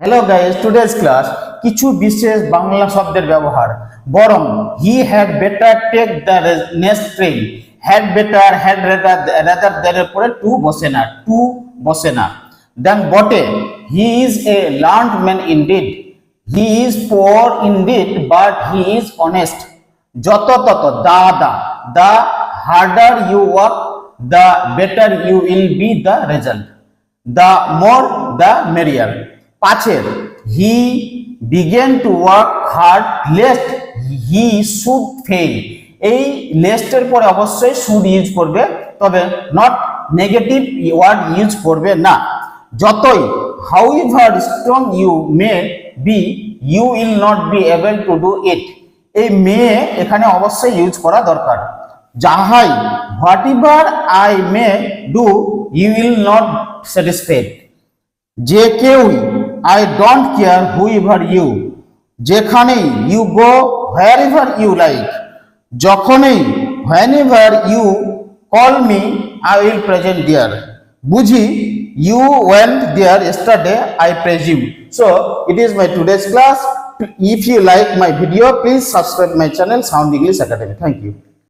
Hello guys today's class কিছু বিশেষ বাংলা শব্দের ব্যবহার। বরং he had better take the next train had better had rather rather দের পরে টু বসে না টু বসে না। দেন বটে he is a learned man indeed he is poor indeed but he is honest যত তত, the the the harder you work the better you will be the result the more the merrier পাঁচের। He began to work hard lest he should fail এই লেস্টের পরে অবশ্যই should use করবে, তবে not negative word use করবে না। যতই however strong you may be you will not be able to do it এই মে এখানে অবশ্যই ইউজ করা দরকার। যাহাই whatever I may do you will not satisfied যে কেউই I don't care whoever you যেখানেই you go wherever you like যখনই whenever you call me I will present there বুঝি you well there স্টার্ডে I presume so it is my today's class if you like my video please subscribe my channel sound English academy thank you